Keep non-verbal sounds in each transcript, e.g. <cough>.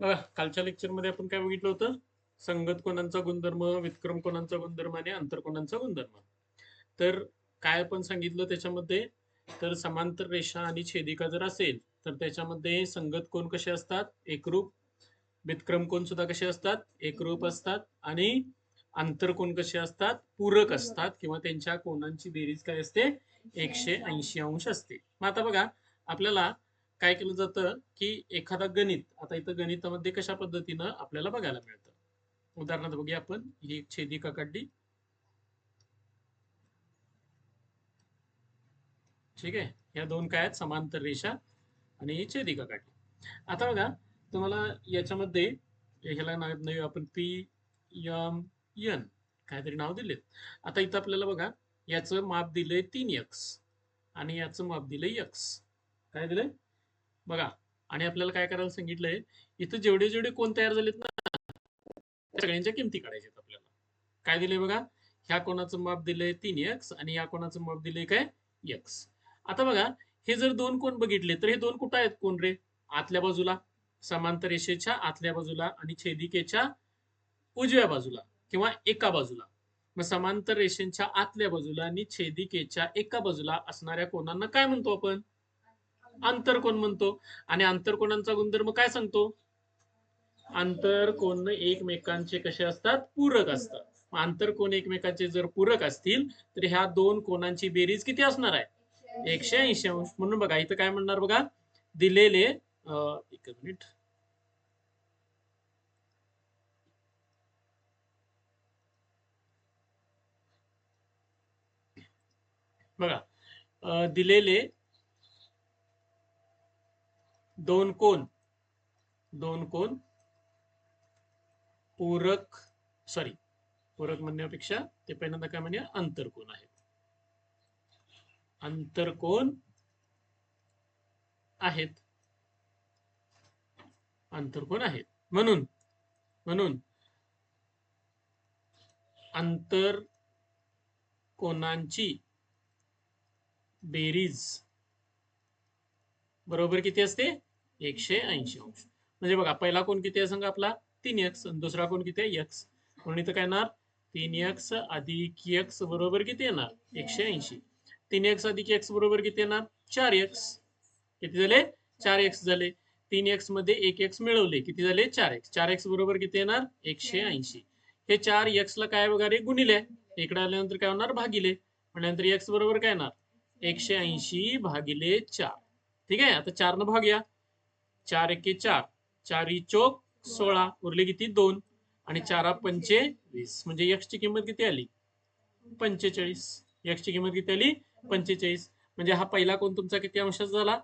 कालच्या लेक्चरमध्ये आपण काय बघितलं होतं? संगत कोणांचा गुणधर्म विक्रम कोणांचा गुणधर्म आणि आंतरकोणांचा गुणधर्म. तर काय आपण सांगितलं त्याच्यामध्ये? तर समांतर रेषा आणि छेदिका जर असेल तर त्याच्यामध्ये संगत कोण कसे असतात? एकरूप. विक्रम कोण सुद्धा कसे असतात? एकरूप असतात. आणि आंतरकोण कसे असतात? पूरक असतात किंवा त्यांच्या कोणांची बेरीज काय असते? एकशे ऐंशी अंश असते. मग आता बघा आपल्याला काय केलं जातं की एखादा गणित आता इथं गणितामध्ये कशा पद्धतीनं आपल्याला बघायला मिळतं? उदाहरणार्थ बघूया आपण ही एक छेदिका काढली ठीक आहे? या दोन काय आहेत? समांतर रेषा आणि ही छेदिका काढली आता बघा तुम्हाला याच्यामध्ये ह्याला नाव नाही आपण पी यम एन काहीतरी नाव दिलेत. आता इथं आपल्याला बघा याचं माप दिलंय तीन एक्स आणि याचं माप दिलंय यक्स काय दिलंय? बघा आणि आपल्याला काय करायला सांगितलंय इथं जेवढे जेवढे कोण तयार झालेत ना सगळ्यांच्या किमती काढायच्या आपल्याला. काय दिलंय बघा ह्या कोणाचं माप दिलंय तीन एक्स आणि या कोणाचं माप दिलंय काय एक्स आता बघा हे जर दोन कोण बघितले तर हे दोन कुठं आहेत कोण रे? आतल्या बाजूला समांतर रेषेच्या आतल्या बाजूला आणि छेदिकेच्या उजव्या बाजूला किंवा एका बाजूला. मग समांतर रेषेच्या आतल्या बाजूला आणि छेदिकेच्या एका बाजूला असणाऱ्या कोणांना काय म्हणतो आपण? आंतरकोण म्हणतो? आणि आंतरकोणांचा गुणधर्म काय सांगतो? आंतरकोण एकमेकांचे कसे असतात? पूरक असतात. आंतरकोण एकमेकांचे जर पूरक असतील तर ह्या दोन कोणांची बेरीज किती असणार आहे? एकशे ऐंशी अंश. म्हणून बघा इथं काय म्हणणार बघा? दिलेले एक मिनिट. बघा दिलेले दोन कोण? दोन कोण? पूरक सॉरी पूरक म्हणण्यापेक्षा ते पहिल्यांदा काय म्हणूया? अंतरकोण आहेत अंतरकोण आहेत? अंतरकोण आहेत? म्हणून म्हणून आंतर कोणांची? बेरीज. बरोबर किती असते? एकशे ऐंशी अंश. म्हणजे बघा पहिला कोण किती आहे सांगा आपला? तीन एक्स दुसरा कोण किती आहे? एक्स म्हणून इथं काय येणार? तीन एक्स अधिक एक्स बरोबर किती येणार? एकशे ऐंशी. तीन एक्स अधिक एक्स बरोबर किती येणार? चार एक्स किती झाले? चार एक्स झाले. तीन एक्समध्ये एक एक्स मिळवले. किती झाले? चार एक्स चार एक्स बरोबर किती येणार? एकशे ऐंशी. हे चार एक्स ला काय वगैरे गुणिले. इकडे आल्यानंतर काय होणार? भागिले. म्हणल्यानंतर एक्स बरोबर काय येणार? एकशे ऐंशी भागिले चार. ठीक आहे? आता चार न भाग या चार एके चार. चारी चोक सोळा. उरले किती? दोन. आणि चारा पंचे वीस म्हणजे यक्षची ची किंमत किती आली? पंचेचाळीस. यक्षची किंमत किती आली? पंचेचाळीस. म्हणजे हा पहिला कोण तुमचा किती अंशाचा झाला?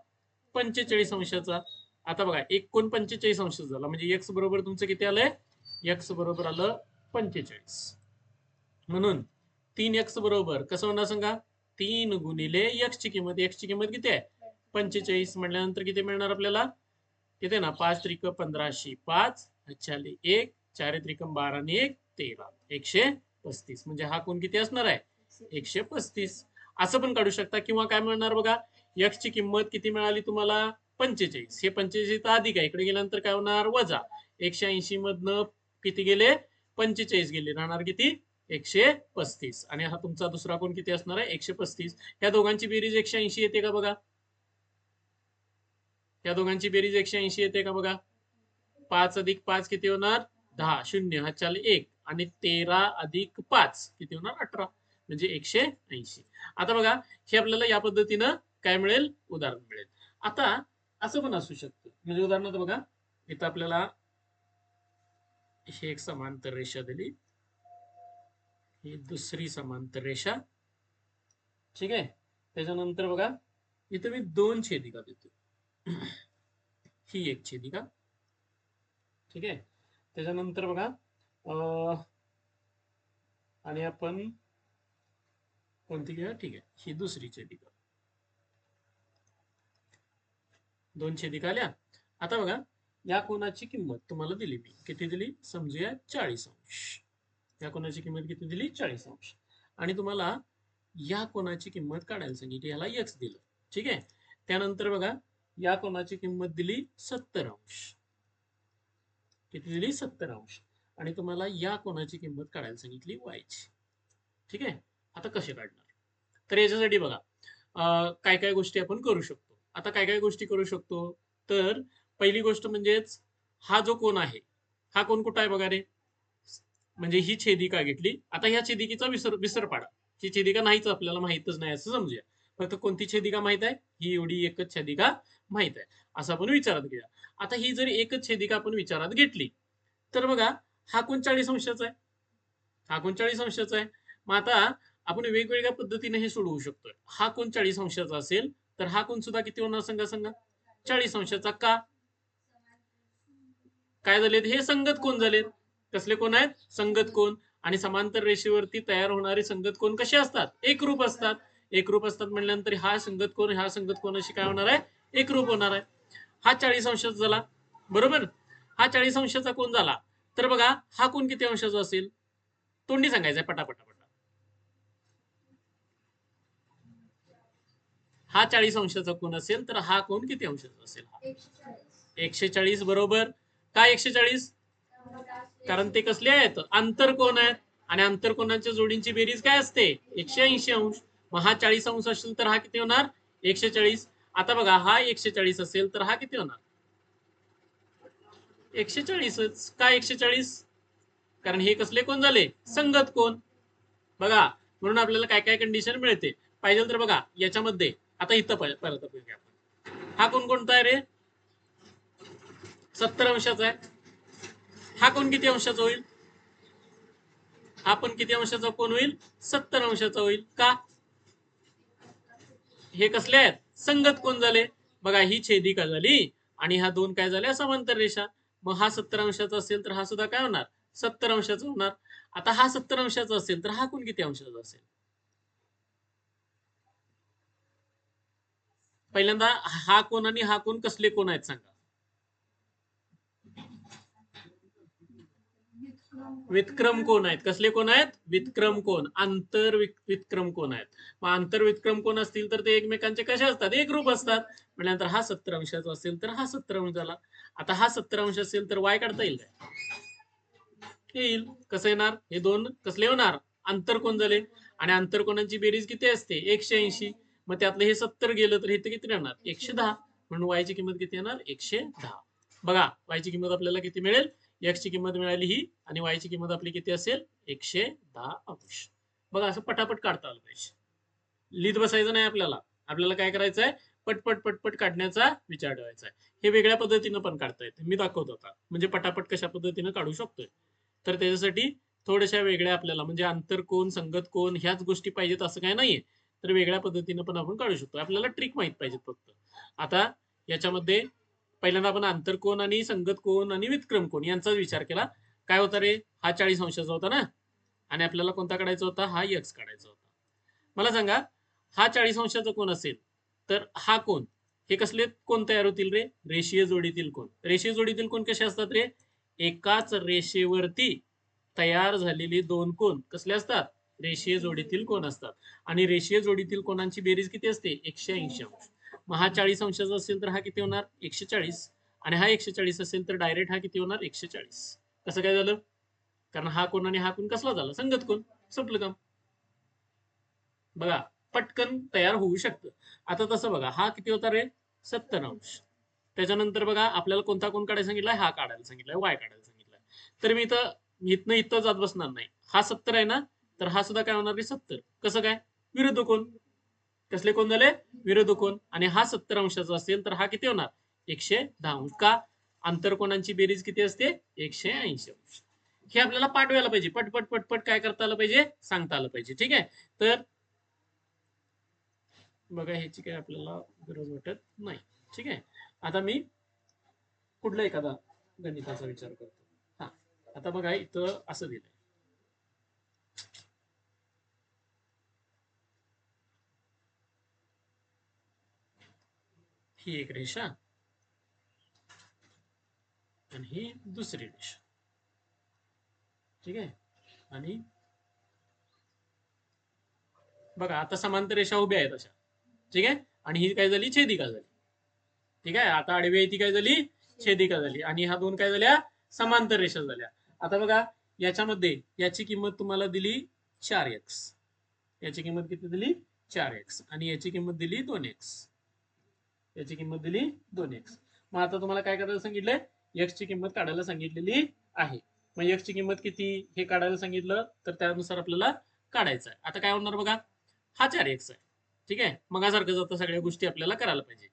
पंचेचाळीस अंशाचा. आता बघा एक कोण पंचेचाळीस अंशाचा झाला. म्हणजे एक्स बरोबर तुमचं किती आलंय? यक्स बरोबर आलं पंचेचाळीस. म्हणून तीन एक्स बरोबर कसं होणार सांगा? तीन गुणिले एक्स ची किंमत. एक्स ची किंमत किती आहे? पंचेचाळीस. म्हटल्यानंतर किती मिळणार आपल्याला? किती ना पाच त्रिक पंधराशे पाच अच्छाले एक चार त्रिकम बारा आणि एक तेरा. एकशे पस्तीस. म्हणजे हा कोण किती असणार आहे? एकशे पस्तीस. असं पण काढू शकता. किंवा काय मिळणार बघा? एक्स ची किंमत किती मिळाली तुम्हाला? पंचेचाळीस. हे पंचेचाळीस अधिक आहे इकडे गेल्यानंतर काय होणार? वजा. एकशे ऐंशी मधनं किती गेले? पंचेचाळीस गेले. राहणार किती? एकशे पस्तीस. आणि हा तुमचा दुसरा कोण किती असणार आहे? एकशे पस्तीस. या दोघांची बेरीज एकशे ऐंशी येते का बघा? या दोघांची बेरीज एकशे ऐंशी येते का बघा? पाच अधिक पाच किती होणार? दहा. शून्य. हा चाल एक. आणि तेरा अधिक पाच किती होणार? अठरा. म्हणजे एकशे ऐंशी. आता बघा हे आपल्याला या पद्धतीनं काय मिळेल? उदाहरण मिळेल. आता असं पण असू शकतं. म्हणजे उदाहरणार्थ बघा इथं आपल्याला हे एक समांतर रेषा दिली. ही दुसरी समांतर रेषा. ठीक आहे? त्याच्यानंतर बघा इथं मी दोन छेदिका देतो. <clears throat> ही एक छेदिका ठीक आहे. त्याच्यानंतर बघा अं, आणि आपण कोणती घ्या ठीक आहे. ही दुसरी छेदिका दोन छेदिका आल्या? आता बघा या कोणाची किंमत तुम्हाला दिली मी. किती दिली? समजूया चाळीस अंश. या कोणाची किंमत किती दिली? चाळीस अंश. आणि तुम्हाला या कोणाची किंमत काढायला सांगितली? याला एक्स दिलं. ठीक आहे. त्यानंतर बघा या कोणाची किंमत दिली? सत्तर अंश. किती दिली? सत्तर अंश. आणि तुम्हाला या कोणाची किंमत काढायला सांगितली? वायची. ठीक आहे? आता कसे काढणार? तर याच्यासाठी बघा काय काय गोष्टी आपण करू शकतो. आता काय काय गोष्टी करू शकतो? तर पहिली गोष्ट म्हणजेच हा जो कोण आहे हा कोण कुठं आहे बघा रे? म्हणजे ही छेदिका घेतली? आता ह्या छेदिकेचा विसर विसर पाडा ही छेदिका नाहीच आपल्याला माहितच नाही असं समजूया. फक्त कोणती छेदिका माहीत आहे? ही एवढी एकच छेदिका माहीत आहे. असं आपण विचारात घेऊया. आता ही जर एकच छेदिका आपण विचारात घेतली तर बघा हा कोण चाळीस अंशाचा आहे. हा कोणचाळीस अंशाचा आहे. मग आता आपण वेगवेगळ्या पद्धतीने हे सोडवू शकतोय. हा कोण चाळीस अंशाचा असेल तर हा कोण सुद्धा किती होणार सांगा सांगा? चाळीस अंशाचा का? काय झालेत? हे संगत कोण झालेत? कसले कोण आहेत? संगत कोण? आणि समांतर रेषेवरती तयार होणारे संगत कोण कसे असतात? एकरूप असतात. एकरूप असतात म्हणल्यानंतर हा संगत कोण हा संगत कोणाशी काय होणार आहे? एकरूप होणार आहे. हा चाळीस अंशाचा झाला. बरोबर? हा चाळीस अंशाचा कोण झाला? तर बघा हा कोण किती अंशाचा असेल? तोंडी सांगायचंय पटापटा पटा हा चाळीस अंशाचा कोण असेल तर हा कोण किती अंशाचा असेल? एकशे चाळीस. बरोबर? काय एकशे चाळीस? कारण ते कसले आहेत? आंतरकोन आहेत? आणि आंतरकोनांच्या जोडींची बेरीज काय असते? एकशे ऐंशी अंश. मग हा चाळीस अंश असेल तर हा किती होणार? एकशे चाळीस. आता बघा हा एकशे चाळीस असेल तर हा किती होणार? एकशे चाळीसच का एकशे चाळीस कारण हे कसले कोण झाले? संगत कोण? बघा म्हणून आपल्याला काय काय कंडिशन मिळते? पाहिजे तर बघा याच्यामध्ये. आता इथं परत हा कोण कोणता आहे रे? सत्तर अंशाचा आहे. हा कोण किती अंशाचा होईल? हा पण किती अंशाचा कोण होईल? सत्तर अंशाचा होईल. का? हे कसले आहेत? संगत कोण झाले? बघा ही छेदिका झाली? आणि हा दोन काय झाल्या समांतर रेषा. मग हा सत्तर अंशाचा असेल तर हा सुद्धा काय होणार? सत्तर अंशाचा होणार. आता हा सत्तर अंशाचा असेल तर हा कोण किती अंशाचा असेल? पहिल्यांदा हा कोण आणि हा कोण कसले कोण आहेत सांगा. विक्रम कोण आहेत? कसले कोण आहेत? विक्रम कोण? आंतर विक्रम कोण आहेत? मग आंतर विक्रम कोण असतील तर ते एकमेकांचे कसे असतात? एक रूप असतात. म्हटल्यानंतर हा सत्तर अंशाचा असेल तर हा सत्तर अंश झाला. आता हा सत्तर अंश असेल तर वाय काढता येईल येईल. कसं येणार? हे दोन कसले होणार? आंतर कोण झाले? आणि आंतरकोणांची बेरीज किती असते? एकशे ऐंशी. मग त्यातलं हे सत्तर गेलं तर हे किती राहणार? एकशे दहा. म्हणून वायची किंमत किती येणार? एकशे दहा. बघा वायची किंमत आपल्याला किती मिळेल? एक्सची किंमत मिळाली ही आणि वाय ची किंमत आपली किती असेल? एकशे दहा अंश. बघा असं पटापट काढता आलं पाहिजे. लिहित बसायचं नाही आपल्याला. आपल्याला काय करायचं आहे पटपट पटपट काढण्याचा विचार ठेवायचा आहे. हे वेगळ्या पद्धतीनं पण काढता येते. मी दाखवत होता म्हणजे पटापट कशा पद्धतीनं काढू शकतोय? तर त्याच्यासाठी थोड्याशा वेगळ्या आपल्याला म्हणजे आंतर कोण संगत कोण ह्याच गोष्टी पाहिजेत असं काय नाहीये. तर वेगळ्या पद्धतीनं पण आपण काढू शकतो. आपल्याला ट्रिक माहीत पाहिजेत फक्त. आता याच्यामध्ये पहिल्यांदा आपण आंतरकोण आणि संगत कोण आणि विक्रम कोण यांचाच विचार केला. काय होता रे? हा चाळीस अंशाचा होता ना? आणि आपल्याला कोणता काढायचा होता? हा यक्स काढायचा होता. मला सांगा हा चाळीस अंशाचा कोण असेल? तर हा कोण? हे कसले? कोण तयार होतील रे? रेषीय जोडीतील कोण? रेषीय जोडीतील कोण कसे असतात रे? एकाच रेषेवरती तयार झालेले दोन कोण कसले असतात? रेषीय जोडीतील कोण असतात. आणि रेषीय जोडीतील कोणांची बेरीज किती असते? एकशे ऐंशी अंश. मग हा चाळीस अंशाचा असेल तर हा किती होणार? एकशे चाळीस आणि हा एकशे चाळीस असेल तर डायरेक्ट हा किती होणार? एकशे चाळीस कसं काय झालं? कारण हा कोण आणि हा कोण कसला झाला? संगत कोण? संपलं काम. बघा पटकन तयार होऊ शकतं. आता तसं बघा हा किती होता रे? सत्तर अंश. त्याच्यानंतर बघा आपल्याला कोणता कोण काढायला सांगितलाय? हा काढायला सांगितलाय. वाय काढायला सांगितलाय. तर मी इथं इथनं इथं जात बसणार नाही. हा सत्तर आहे ना? तर हा सुद्धा काय होणार रे? सत्तर. कसं काय? विरुद्ध कोण? कसले कोण झाले? विरोध कोण? आणि हा सत्तर अंशाचा असेल तर हा किती होणार? एकशे दहा अंश. का? आंतरकोणांची बेरीज किती असते? एकशे ऐंशी अंश. हे आपल्याला पाठवायला पाहिजे. पटपट पटपट काय करता आलं पाहिजे? सांगता आलं पाहिजे. ठीक आहे? तर बघा ह्याची काय आपल्याला गरज वाटत नाही. ठीक आहे? आता मी कुठला एखादा गणिताचा विचार करतो. हा. आता बघा इथं असं दिलंय. ही एक रेषा आणि ही दुसरी रेषा. ठीक आहे? आणि बघा आता समांतर रेषा उभ्या आहेत अशा. ठीक आहे? आणि ही काय झाली? छेदिका झाली. ठीक आहे? आता आडवी आहे ती काय झाली? छेदिका झाली. आणि ह्या दोन काय झाल्या? समांतर रेषा झाल्या. आता बघा याच्यामध्ये याची किंमत तुम्हाला दिली चार एक्स याची किंमत किती दिली? चार एक्स आणि याची किंमत दिली दोन एक्स याची किंमत दिली दोन एक्स मग आता तुम्हाला काय करायला सांगितलंय? एक्स ची किंमत काढायला सांगितलेली आहे. मग एक्स ची किंमत किती हे काढायला सांगितलं तर त्यानुसार आपल्याला काढायचं आहे. आता काय होणार बघा? हा चार एक्स आहे. ठीक आहे? मगासारखं आता सगळ्या गोष्टी आपल्याला करायला पाहिजे.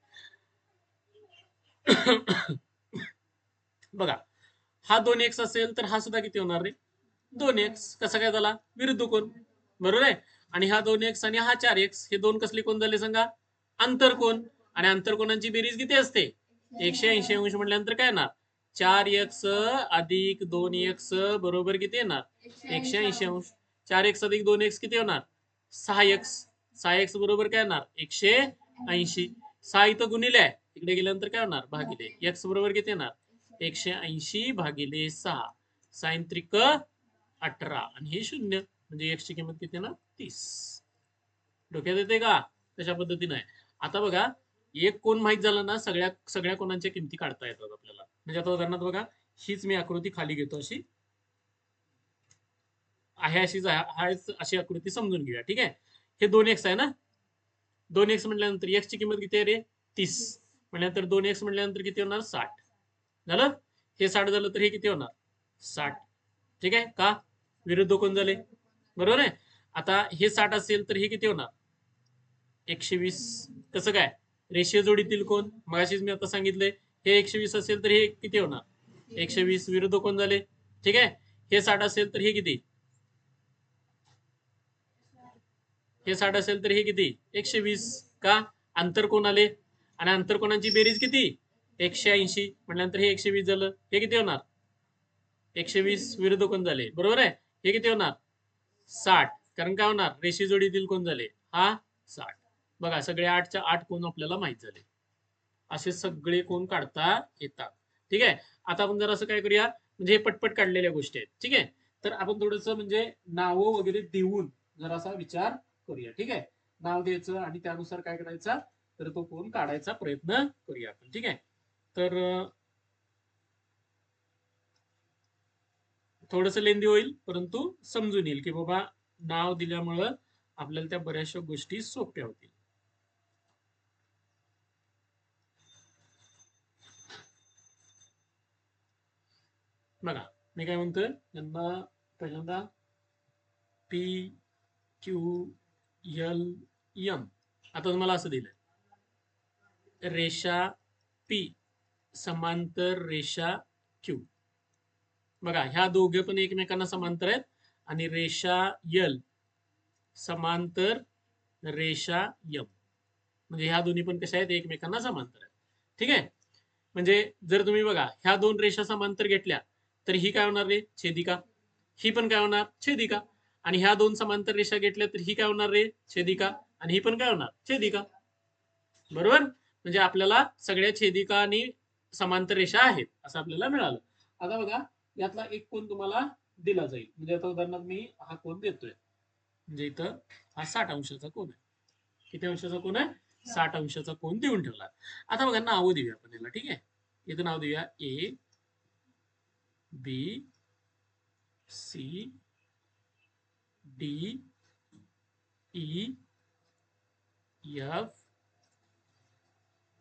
बघा. हा दोन एक्स असेल तर हा सुद्धा किती होणार रे? दोन एक्स कसा काय झाला? विरुद्ध कोण? बरोबर आहे? आणि हा दोन एक्स आणि हा चार एक्स हे दोन कसले कोण झाले सांगा? आंतरकोण आणि आंतरकोणांची बेरीज किती असते? एकशे ऐंशी. अंश म्हटल्यानंतर काय येणार? चार एक्स अधिक दोन एक्स बरोबर किती येणार? एकशे ऐंशी अंश. चार एक्स अधिक दोन एक्स किती होणार? सहा एक्स. सहा एक्स बरोबर काय येणार? एकशे ऐंशी. सहा इथं गुणिले. आहे इकडे गेल्यानंतर काय होणार? भागिले. एक्स बरोबर किती येणार? एकशे ऐंशी भागिले सहा. सायंत्रिक अठरा. आणि हे शून्य. म्हणजे एक्सची किंमत किती येणार? तीस. डोक्यात येते का? तशा पद्धतीने आहे. आता बघा एक कोण माहीत झालं ना सगळ्या सगळ्या कोणांच्या किमती काढता येतात आपल्याला. म्हणजे आता उदाहरणार्थ बघा हीच मी आकृती खाली घेतो अशी. आहे अशीच आहे अशी आकृती समजून घेऊया ठीक आहे? हे दोन एक्स आहे ना? दोन एक्स म्हटल्यानंतर एक्स ची किंमत किती आहे रे? तीस. म्हटल्यानंतर दोन एक्स म्हटल्यानंतर किती होणार? साठ. झालं? हे साठ झालं तर हे किती होणार? साठ. ठीक आहे? का? विरुद्ध कोण झाले? बरोबर आहे? आता हे साठ असेल तर हे किती होणार? एकशे वीस. कसं काय? रेषीय जोडीतील कोण? मगाशीच मी आता सांगितलंय हे एकशे वीस असेल तर हे किती होणार? एकशे वीस विरुद्ध कोण झाले? ठीक आहे? हे साठ असेल तर हे किती? हे साठ असेल तर हे किती? एकशे वीस. का? अंतर कोण आले? आणि आंतरकोणांची बेरीज किती? एकशे ऐंशी. म्हटल्यानंतर हे एकशे वीस झालं. हे किती होणार? एकशे वीस विरुद्ध कोण झाले? बरोबर आहे? हे किती होणार? साठ. कारण काय होणार? रेषी जोडीतील कोण झाले? हा साठ. बघा सगळे आठच्या आठ कोण आपल्याला माहीत झाले. असे सगळे कोण काढता येतात. ठीक आहे? आता आपण जर असं काय करूया? म्हणजे हे पटपट काढलेल्या गोष्टी आहेत. ठीक आहे? तर आपण थोडस म्हणजे नावं वगैरे देऊन जरासा विचार करूया. ठीक आहे? नाव द्यायचं आणि त्यानुसार काय करायचा? तर तो कोण काढायचा प्रयत्न करूया आपण. ठीक आहे? तर थोडस लेंदी होईल परंतु समजून येईल की बाबा नाव दिल्यामुळं आपल्याला त्या बऱ्याचशा गोष्टी सोप्या होतील. बघा मी काय म्हणतोय यांना पहिल्यांदा पी क्यू एल यम आता तुम्हाला असं दिलंय. रेषा पी समांतर रेषा क्यू बघा ह्या दोघे पण एकमेकांना समांतर आहेत आणि रेषा यल समांतर रेषा यम म्हणजे ह्या दोन्ही पण कशा आहेत? एकमेकांना समांतर आहेत. ठीक आहे? म्हणजे जर तुम्ही बघा ह्या दोन रेषा समांतर घेतल्या तर ही काय होणार रे? छेदिका. ही पण काय होणार? छेदिका. आणि ह्या दोन समांतर रेषा घेतल्या तर ही काय होणार रे? छेदिका. आणि ही पण काय होणार? छेदिका. बरोबर? म्हणजे आपल्याला सगळ्या छेदिका आणि समांतर रेषा आहेत असं आपल्याला मिळालं. आता बघा यातला एक कोण तुम्हाला दिला जाईल. म्हणजे आता उदाहरणार्थ मी हा कोण देतोय. म्हणजे इथं हा साठ अंशाचा कोण आहे. किती अंशाचा कोण आहे? साठ अंशाचा कोण देऊन ठेवला. आता बघा नावं देऊया आपण याला ठीक आहे? इथं नाव देऊया A B C D E F,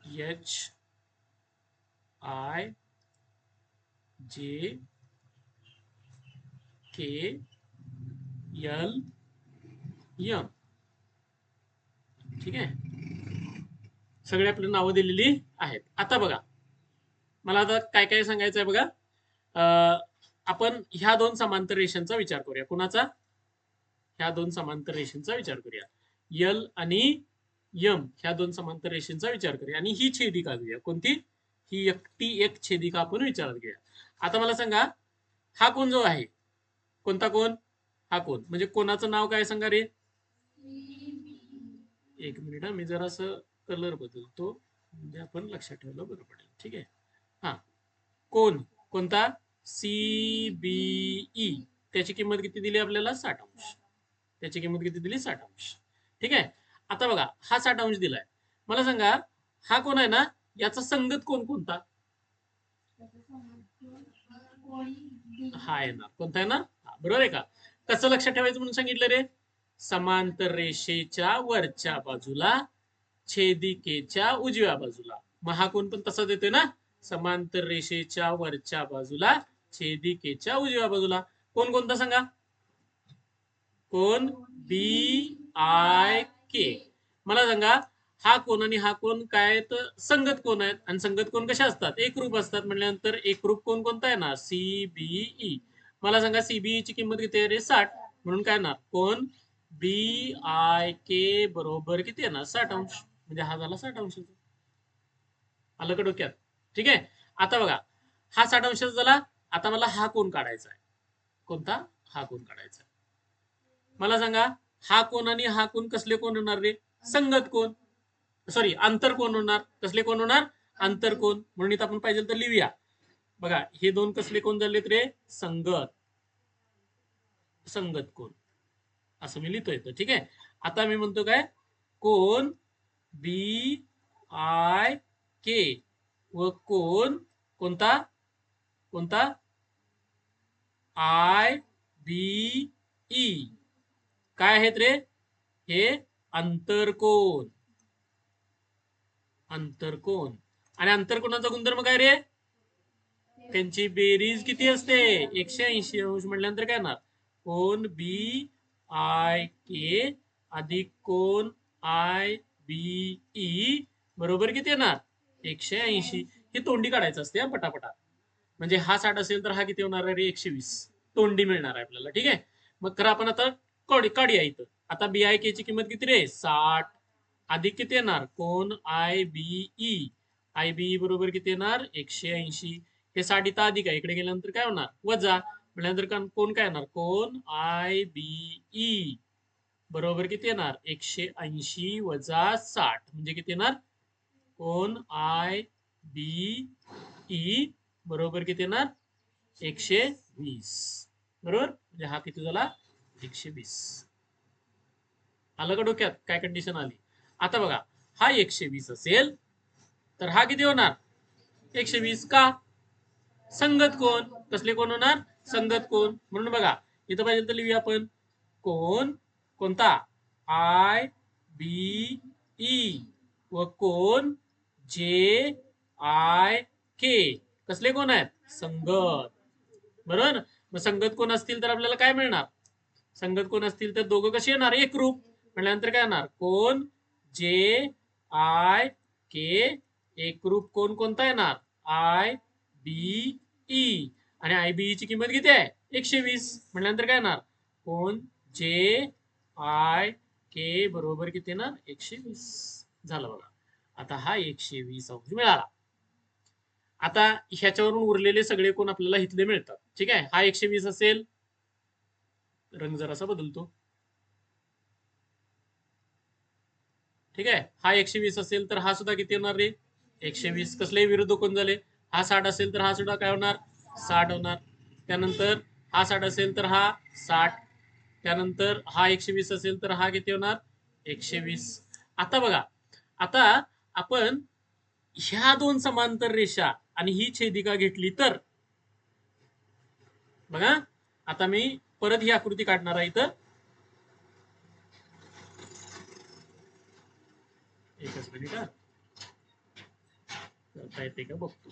H, I J K L, M ठीक आहे? सगळे आपली नावं दिलेली आहेत. आता बघा. मला आता काय काय सांगायचं आहे बघा? आपण ह्या दोन समांतर रेषांचा विचार करूया. कुणाचा? ह्या दोन समांतर रेषांचा विचार करूया. यल आणि यम ह्या दोन समांतर रेषांचा विचार करूया. आणि ही छेदिका घेऊया? कोणती? ही एकटी एक छेदिका आपण विचारात घेऊया. आता मला सांगा हा कोण जो आहे? कोणता कोण? हा कोण? म्हणजे कोणाचं नाव काय सांगा रे? एक मिनिट मी जरासं कलर बदलतो. म्हणजे आपण लक्षात ठेवलं बरं पडेल. ठीक आहे? हा. कोण? कोणता? CBE e. त्याची किंमत किती दिली आपल्याला? साठ अंश. त्याची किंमत किती दिली? साठ अंश. ठीक आहे? आता बघा हा साठ अंश दिलाय. मला सांगा हा कोण आहे ना? याचा संगत कोण कोणता? हा येणार. कोणता येणार? बरोबर आहे का? कसं लक्षात ठेवायचं म्हणून सांगितलं रे? समांतर रेषेच्या वरच्या बाजूला छेदिकेच्या उजव्या बाजूला. मग हा कोण पण तसाच येतोय ना? समांतर रेषेच्या वरच्या बाजूला छेदिकेच्या उजव्या बाजूला. कोण कोणता सांगा? कोण? बी आय के मला सांगा हा कोण आणि हा कोण काय तर संगत कोण आहेत? आणि संगत कोण कशा असतात? एकरूप असतात म्हटल्यानंतर एकरूप कोण कोणता आहे ना? C B e. मला सांगा सीबीई e ची किंमत किती आहे रे? साठ. म्हणून काय ना कोण? बी आय के बरोबर किती आहे ना? साठ अंश. म्हणजे हा झाला साठ अंश आलं का डोक्यात? ठीक आहे? आता बघा हा साठ अंशाचा झाला आता मला हा कोण काढायचा आहे. कोणता? हा कोण काढायचा आहे. मला सांगा हा कोण आणि हा कोण कसले कोण होणार रे? संगत कोण सॉरी आंतर कोण होणार? कसले कोण होणार? आंतर कोण म्हणून इथं आपण पाहिजे तर लिहूया. बघा हे दोन कसले कोण झालेत रे? संगत. संगत कोण असं मी लिहितो इथं ठीक आहे? आता मी म्हणतो काय? कोण बी आय के. व कोण? कोणता? कोणता? आय बी ई काय आहेत रे? हे अंतरकोण अंतरकोण आणि अंतरकोणाचा गुणधर्म काय रे? त्यांची बेरीज किती असते? एकशे ऐंशी. अंश म्हटल्यानंतर काय ना कोण? बी आय के अधिक कोण? आय बी ई बरोबर किती येणार? एकशे ऐंशी. हे तोंडी काढायचं असते पटापटा. म्हणजे हा साठ असेल तर हा किती होणार आहे रे? एकशे वीस. तोंडी मिळणार आहे आपल्याला ठीक आहे? मग खरं आपण आता काढी काढूया इथं. आता बी आय के ची किंमत किती रे? साठ. अधिक किती येणार? कोण? I B E I B बरोबर किती येणार? एकशे ऐंशी. हे साठ इथं अधिक आहे इकडे गेल्यानंतर काय होणार? वजा. म्हटल्यानंतर कोण काय येणार? कोण? आय बी ई बरोबर किती येणार? एकशे ऐंशी वजा साठ. म्हणजे किती येणार? कोण आय बी ई. बरोबर किती येणार? एकशे वीस. बरोबर? म्हणजे हा किती झाला? एकशे वीस. आलं का डोक्यात? काय कंडिशन आली? आता बघा हा एकशे वीस असेल तर हा किती होणार? एकशे वीस का? संगत कोण? कसले कोण होणार? संगत कोण? म्हणून बघा इथं पाहिजे तर लिहूया आपण. कोण? कोणता? I B E. व कोण? जे आय के. कसले कोण आहेत? संगत. बरोबर? मग संगत कोण असतील तर आपल्याला काय मिळणार? संगत कोण असतील तर दोघं कसे येणार? एक रूप. म्हटल्यानंतर काय येणार? कोण? जे आय के. एक रूप कोण कोणता येणार? I B E. आणि आय बी ची किंमत किती आहे? एकशे वीस. म्हटल्यानंतर काय येणार? कोण? जे आय के. बरोबर किती येणार? एकशे वीस. झालं बघा. आता हा एकशे वीस अंश मिळाला. आता ह्याच्यावरून उरलेले सगळे कोण आपल्याला इथले मिळतात. ठीक आहे? हा एकशे वीस असेल. रंग जरासा बदलतो. ठीक आहे? हा एकशे वीस असेल तर हा सुद्धा किती होणार रे? एकशे वीस. कसले विरुद्ध कोण झाले? हा साठ असेल तर हा सुद्धा काय होणार? साठ होणार. त्यानंतर हा साठ असेल तर हा साठ. त्यानंतर हा एकशे वीस असेल तर हा किती होणार? एकशे वीस. आता बघा. आता आपण ह्या दोन समांतर रेषा आणि ही छेदिका घेतली तर? बघा आता मी परत ही आकृती काढणार आहे इथं. एकच मिनिट करता येते का? बघतो.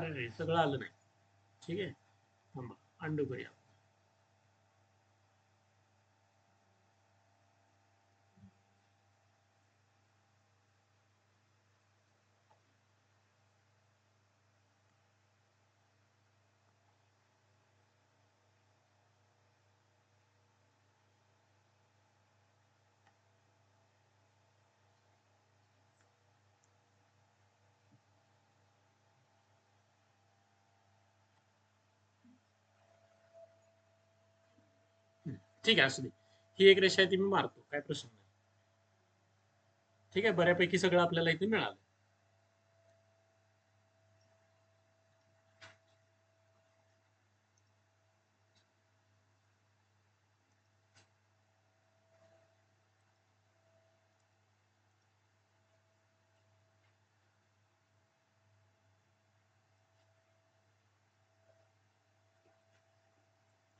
अरे रे सगळं आलं नाही ठीक आहे थांबा अंडू करूया ठीक आहे असू दे. ही एक रेषा आहे ती मी मारतो. काय प्रश्न नाही. ठीक आहे बऱ्यापैकी सगळं आपल्याला इथे मिळालं.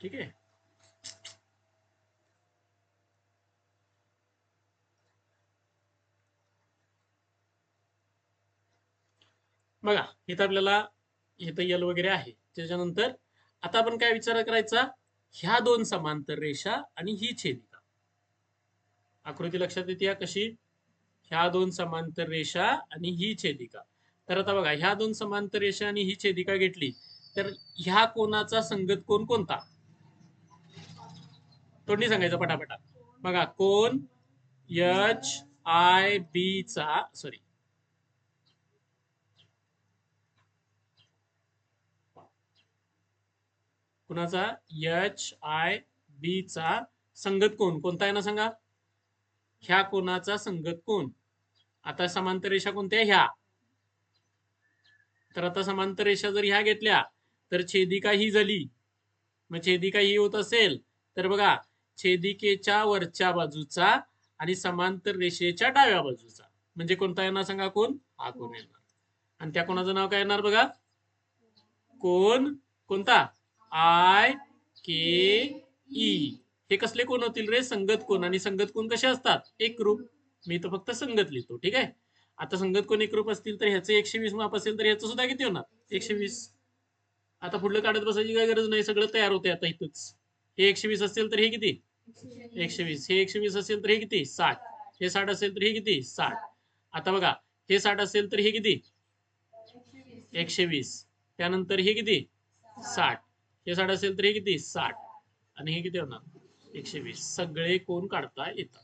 ठीक आहे? बघा इथं आपल्याला इथं यल वगैरे आहे. त्याच्यानंतर आता आपण काय विचार करायचा? ह्या दोन समांतर रेषा आणि ही छेदिका. आकृती लक्षात येते या कशी? ह्या दोन समांतर रेषा आणि ही छेदिका. तर आता बघा ह्या दोन समांतर रेषा आणि ही छेदिका घेतली तर ह्या कोणाचा संगत कोण कोणता? तोंडी सांगायचं पटापटा. बघा कोण एच आय बी चा सॉरी कुणाचा? एच आय बी चा संगत कोण? कोणता आहे ना सांगा? ह्या कोणाचा संगत कोण? आता समांतर रेषा कोणत्या? ह्या. तर आता समांतर रेषा जर ह्या घेतल्या तर छेदिका ही झाली? मग छेदिका ही होत असेल? तर बघा छेदिकेच्या वरच्या बाजूचा आणि समांतर रेषेच्या डाव्या बाजूचा. म्हणजे कोणता येणार सांगा कोण? हा कोण येणार. आणि त्या कोणाचं नाव काय येणार बघा? कोण? कोणता? I K E. हे कसले कोण होतील रे? संगत कोण? आणि संगत कोण कसे असतात? एकरूप मी तर फक्त संगत लिहितो ठीक आहे? आता संगत कोण एकरूप असतील तर ह्याचं एकशे वीस माप असेल तर ह्याचं सुद्धा किती होणार? एकशे वीस आता पुढलं काढत बसायची काय गरज नाही सगळं तयार होते आता इथंच. हे एकशे वीस असेल तर हे किती? एकशे वीस हे एकशे वीस असेल तर हे किती? साठ. हे साठ असेल तर हे किती? साठ. आता बघा हे साठ असेल तर हे किती? एकशे वीस त्यानंतर हे किती? साठ. हे साठ असेल तर हे किती? साठ. आणि हे किती होणार? एकशे वीस सगळे कोण काढता येतात?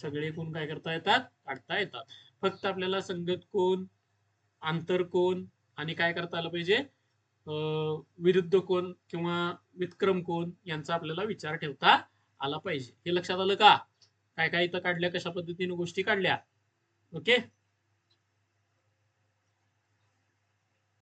सगळे कोण काय करता येतात? काढता येतात. फक्त आपल्याला संगत कोण आंतर कोण आणि काय करता आलं पाहिजे? अं, विरुद्ध कोण किंवा विक्रम कोण यांचा आपल्याला विचार ठेवता आला पाहिजे. हे लक्षात आलं का? काय काय इथं काढल्या? कशा पद्धतीने गोष्टी काढल्या? ओके?